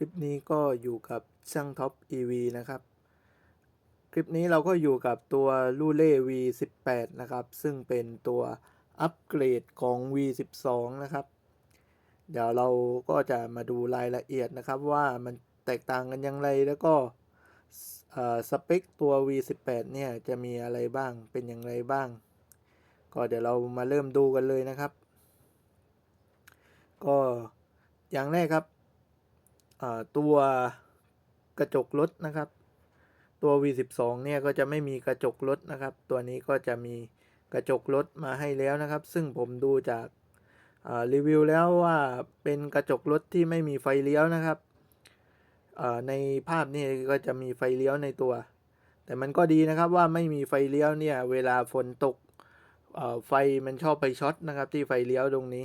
คลิปนี้ก็อยู่กับช่างท็อป EV นะครับ คลิปนี้เราก็อยู่กับตัวลูเล่ V18 นะครับ ซึ่งเป็นตัวอัปเกรดของ V12 นะครับ เดี๋ยวเราก็จะมาดูรายละเอียดนะครับว่ามันแตกต่างกันอย่างไรแล้วก็สเปคตัว V18 เนี่ยจะมีอะไรบ้างเป็นอย่างไรบ้าง ก็เดี๋ยวเรามาเริ่มดูกันเลยนะครับ ก็อย่างแรกครับ ตัวกระจกรถนะครับ ตัว V12 เนี่ยก็จะไม่มีกระจกรถนะครับ ตัวนี้ก็จะมีกระจกรถมาให้แล้วนะครับ ซึ่งผมดูจากรีวิวแล้วว่าเป็นกระจกรถที่ไม่มีไฟเลี้ยวนะครับในภาพนี่ก็จะมีไฟเลี้ยวในตัว แต่มันก็ดีนะครับว่าไม่มีไฟเลี้ยวเนี่ยเวลาฝนตกไฟมันชอบไปช็อตนะครับที่ไฟเลี้ยวตรงนี้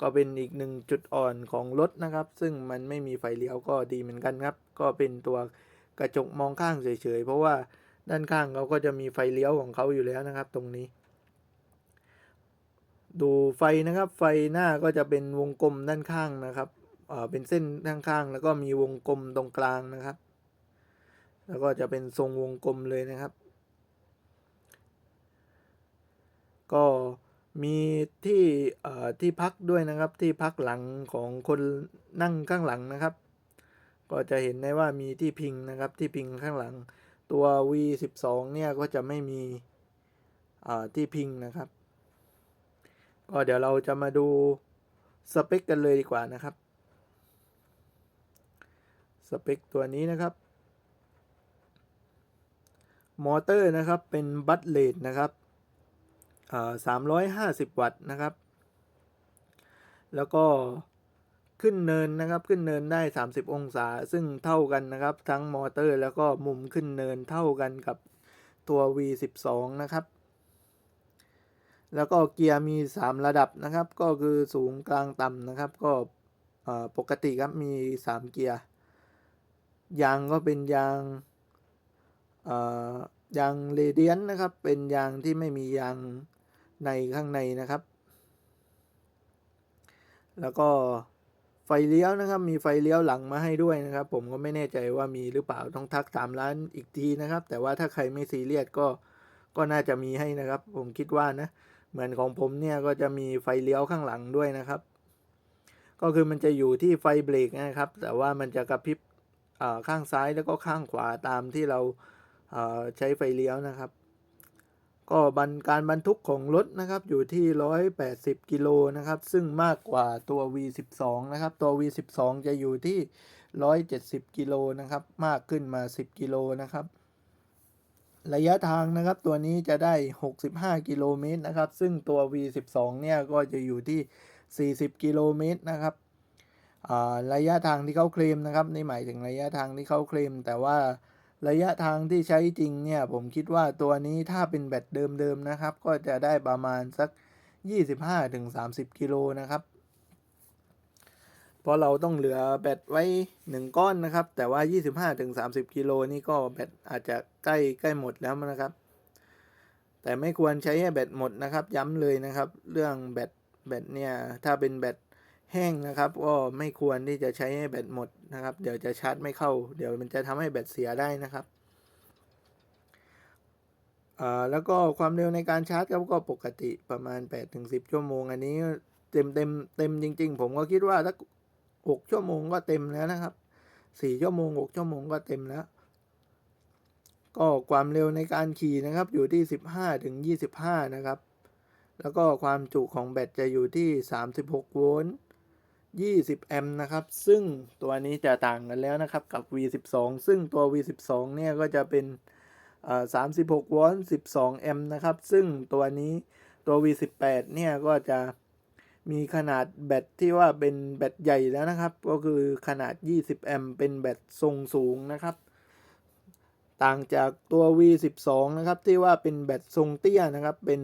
ก็เป็นอีกหนึ่งจุดอ่อนของรถนะครับ ซึ่งมันไม่มีไฟเลี้ยวก็ดีเหมือนกันครับ ก็เป็นตัวกระจกมองข้างเฉยๆ เพราะว่าด้านข้างเขาก็จะมีไฟเลี้ยวของเขาอยู่แล้วนะครับ ตรงนี้ ดูไฟนะครับ ไฟหน้าก็จะเป็นวงกลมด้านข้างนะครับเอ่อเป็นเส้นด้านข้างแล้วก็มีวงกลมตรงกลางนะครับ แล้วก็จะเป็นทรงวงกลมเลยนะครับ ก็ มีที่เอ่อที่พักด้วยนะครับที่พักหลังของคนนั่งข้างหลังนะครับ ก็จะเห็นได้ว่ามีที่พิงนะครับที่พิงข้างหลังตัว V12 เนี่ยก็จะไม่มีอ่าที่พิงนะครับ ก็เดี๋ยวเราจะมาดูสเปคกันเลยดีกว่านะครับ สเปคตัวนี้นะครับ มอเตอร์นะครับเป็นบัตเลดนะครับ สามร้อยห้าสิบวัตต์นะครับ แล้วก็ขึ้นเนินนะครับ ขึ้นเนินได้ 30 องศา ซึ่งเท่ากันนะครับ ทั้งมอเตอร์แล้วก็มุมขึ้นเนินเท่ากันกับตัว V12 นะครับ แล้วก็เกียร์มี 3 ระดับนะครับ ก็คือสูงกลางต่ำนะครับ ก็ปกติครับมี 3 เกียร์ ยางก็เป็นยางยางเรเดียนนะครับ เป็นยางที่ไม่มียาง ในข้างในนะครับ แล้วก็ไฟเลี้ยวนะครับ มีไฟเลี้ยวหลังมาให้ด้วยนะครับ ผมก็ไม่แน่ใจว่ามีหรือเปล่าต้องทักตามร้านอีกทีนะครับ แต่ว่าถ้าใครไม่ซีเรียสก็ก็น่าจะมีให้นะครับ ผมคิดว่านะ เหมือนของผมเนี่ยก็จะมีไฟเลี้ยวข้างหลังด้วยนะครับ ก็คือมันจะอยู่ที่ไฟเบรกนะครับ แต่ว่ามันจะกระพริบข้างซ้ายแล้วก็ข้างขวาตามที่เราใช้ไฟเลี้ยวนะครับ ก็บรรการบรรทุกของรถนะครับอยู่ที่ 180 กิโลนะครับ ซึ่งมากกว่าตัว V12 นะครับ ตัว V12 จะอยู่ที่ 170 กิโลนะครับ มากขึ้นมา 10 กิโลนะครับ ระยะทางนะครับตัวนี้จะได้ 65 กิโลเมตรนะครับ ซึ่งตัว V12 เนี่ยก็จะอยู่ที่ 40 กิโลเมตรนะครับระยะทางที่เขาเคลมนะครับนี่หมายถึงระยะทางที่เขาเคลมแต่ว่า ระยะทางที่ใช้จริงเนี่ย ผมคิดว่าตัวนี้ถ้าเป็นแบตเดิมๆนะครับ ก็จะได้ประมาณสัก 25-30 กิโลนะครับ เพราะเราต้องเหลือแบตไว้ 1 ก้อนนะครับ แต่ว่า 25-30 กิโลนี่ก็แบตอาจจะใกล้ใกล้หมดแล้วนะครับ แต่ไม่ควรใช้ให้แบตหมดนะครับ ย้ำเลยนะครับ เรื่องแบตแบตเนี่ย ถ้าเป็นแบต แห้งนะครับก็ไม่ควรที่จะใช้ให้แบตหมดนะครับ เดี๋ยวจะชาร์จไม่เข้า เดี๋ยวมันจะทำให้แบตเสียได้นะครับอ่าแล้วก็ความเร็วในการชาร์จครับก็ปกติประมาณ 8-10 ชั่วโมง อันนี้เต็มเต็มเต็มจริง ๆ ผมก็คิดว่าถ้า6ชั่วโมงก็เต็มแล้วนะครับ4ชั่วโมง 6 ชั่วโมงก็เต็มแล้ว ก็ความเร็วในการขี่นะครับอยู่ที่ 15ถึง25 นะครับ แล้วก็ความจุของแบตจะอยู่ที่ 36 โวลต์ 20 แอมป์นะครับ ซึ่งตัวนี้จะต่างกันแล้วนะครับกับ V12 ซึ่งตัว V12 เนี่ยก็จะเป็น36โวลต์12 แอมป์นะครับ ซึ่งตัวนี้ตัว V18 เนี่ยก็จะมีขนาดแบตที่ว่าเป็นแบตใหญ่แล้วนะครับ ก็คือขนาด 20 แอมป์เป็นแบตทรงสูงนะครับ ต่างจากตัว V12 นะครับที่ว่าเป็นแบตทรงเตี้ยนะครับ เป็น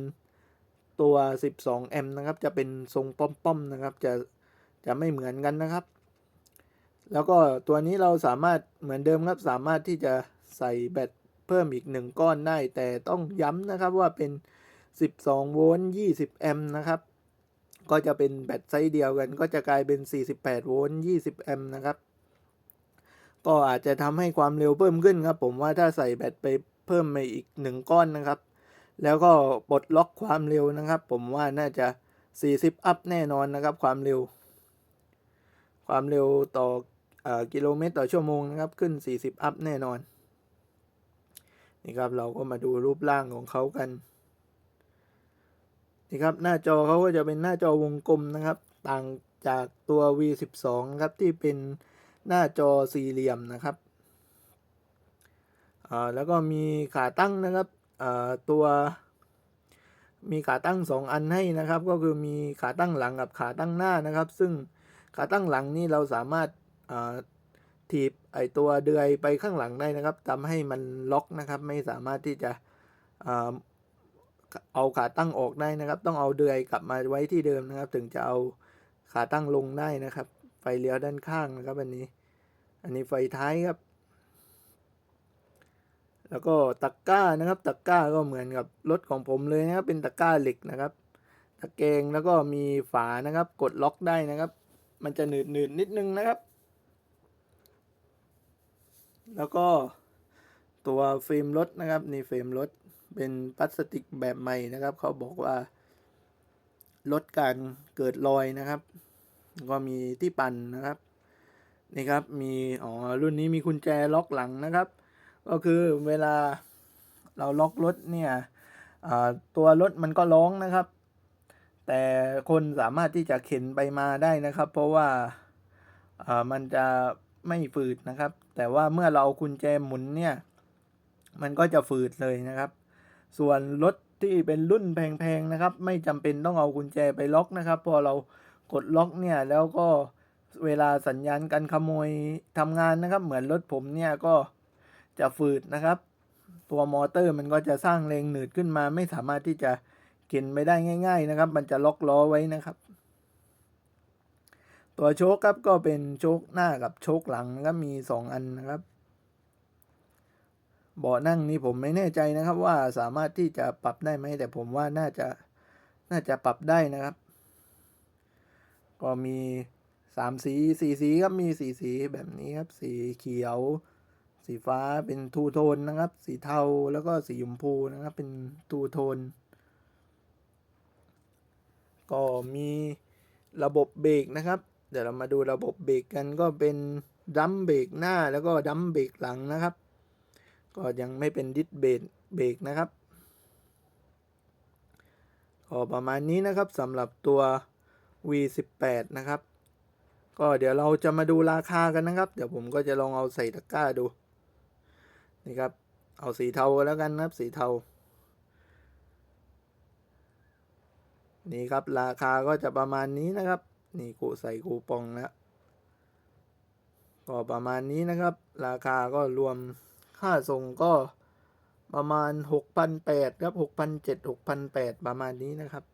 ตัว 12 แอมป์นะครับ จะเป็นทรงป้อมๆนะครับ จะ จะไม่เหมือนกันนะครับ แล้วก็ตัวนี้เราสามารถเหมือนเดิมครับ สามารถที่จะใส่แบตเพิ่มอีกหนึ่งก้อนได้ แต่ต้องย้ำนะครับว่าเป็น 12 โวลต์ 20 แอมป์นะครับ ก็จะเป็นแบตไซส์เดียวกัน ก็จะกลายเป็น 48 โวลต์ 20 แอมป์นะครับ ก็อาจจะทำให้ความเร็วเพิ่มขึ้นครับ ผมว่าถ้าใส่แบตไปเพิ่มไปอีกหนึ่งก้อนนะครับ แล้วก็ปลดล็อกความเร็วนะครับ ผมว่าน่าจะ 40 อัพแน่นอนนะครับ ความเร็ว ความเร็วต่ออกิโลเมตรต่อชั่วโมงนะครับขึ้น 40 อัพแน่นอน นี่ครับเราก็มาดูรูปร่างของเขากัน นี่ครับหน้าจอเขาก็จะเป็นหน้าจอวงกลมนะครับ ต่างจากตัว V12 ครับที่เป็นหน้าจอสี่เหลี่ยมนะครับอ่าแล้วก็มีขาตั้งนะครับอ่าตัวมีขาตั้งสองอันให้นะครับ ก็คือมีขาตั้งหลังกับขาตั้งหน้านะครับ ซึ่ง ขาตั้งหลังนี่เราสามารถถีบไอตัวเดือยไปข้างหลังได้นะครับทำให้มันล็อกนะครับไม่สามารถที่จะเอาขาตั้งออกได้นะครับ ต้องเอาเดือยกลับมาไว้ที่เดิมนะครับ ถึงจะเอาขาตั้งลงได้นะครับ ไฟเลี้ยวด้านข้างนะครับอันนี้ อันนี้ไฟท้ายครับ แล้วก็ตะกร้านะครับตะกร้าก็เหมือนกับรถของผมเลยนะครับเป็นตะกร้าเหล็กนะครับตะแกรงแล้วก็มีฝานะครับ กดล็อกได้นะครับ มันจะหนืดหนืดๆนิดนึงนะครับ แล้วก็ตัวเฟรมรถนะครับนี่เฟรมรถเป็นพลาสติกแบบใหม่นะครับ เขาบอกว่าลดการเกิดรอยนะครับ ก็มีที่ปั่นนะครับนี่ครับมีอ๋อรุ่นนี้มีกุญแจล็อกหลังนะครับ ก็คือเวลาเราล็อกรถเนี่ยตัวรถมันก็ร้องนะครับ แต่คนสามารถที่จะเข็นไปมาได้นะครับ เพราะว่าอ่ามันจะไม่ฝืดนะครับ แต่ว่าเมื่อเรากุญแจหมุนเนี่ย มันก็จะฝืดเลยนะครับ ส่วนรถที่เป็นรุ่นแพงๆนะครับ ไม่จำเป็นต้องเอากุญแจไปล็อกนะครับ พอเรากดล็อกเนี่ยแล้วก็เวลาสัญญาณการขโมยทำงานนะครับ เหมือนรถผมเนี่ยก็จะฝืดนะครับ ตัวมอเตอร์มันก็จะสร้างแรงหนืดขึ้นมา ไม่สามารถที่จะ เข็นไปได้ง่าย ๆนะครับ มันจะล็อกล้อไว้นะครับ ตัวโชคครับก็เป็นโชคหน้ากับโชคหลังนะครับมีสองอันนะครับเบาะนั่งนี่ผมไม่แน่ใจนะครับ ว่าสามารถที่จะปรับได้ไหมแต่ผมว่าน่าจะน่าจะปรับได้นะครับ ก็มีสามสีสี่สีครับมีสีสีแบบนี้ครับ สีเขียว สีฟ้าเป็นทูโทนนะครับ สีเทาแล้วก็สีชมพูนะครับ เป็นทูโทน ก็มีระบบเบรกนะครับ เดี๋ยวเรามาดูระบบเบรกกันก็เป็นดัมเบรกหน้าแล้วก็ดัมเบรกหลังนะครับ ก็ยังไม่เป็นดิสเบรกเบรกนะครับก็ประมาณนี้นะครับสำหรับตัว V18 นะครับ ก็เดี๋ยวเราจะมาดูราคากันนะครับ เดี๋ยวผมก็จะลองเอาใส่ตะกร้าดูนี่ครับเอาสีเทาแล้วกันนะครับสีเทา นี่ครับราคาก็จะประมาณนี้นะครับ นี่กูใส่คูปองนะก็ประมาณนี้นะครับ ราคาก็รวมค่าส่งก็ประมาณหกพันแปดครับหกพันเจ็ดหกพันแปดประมาณนี้นะครับ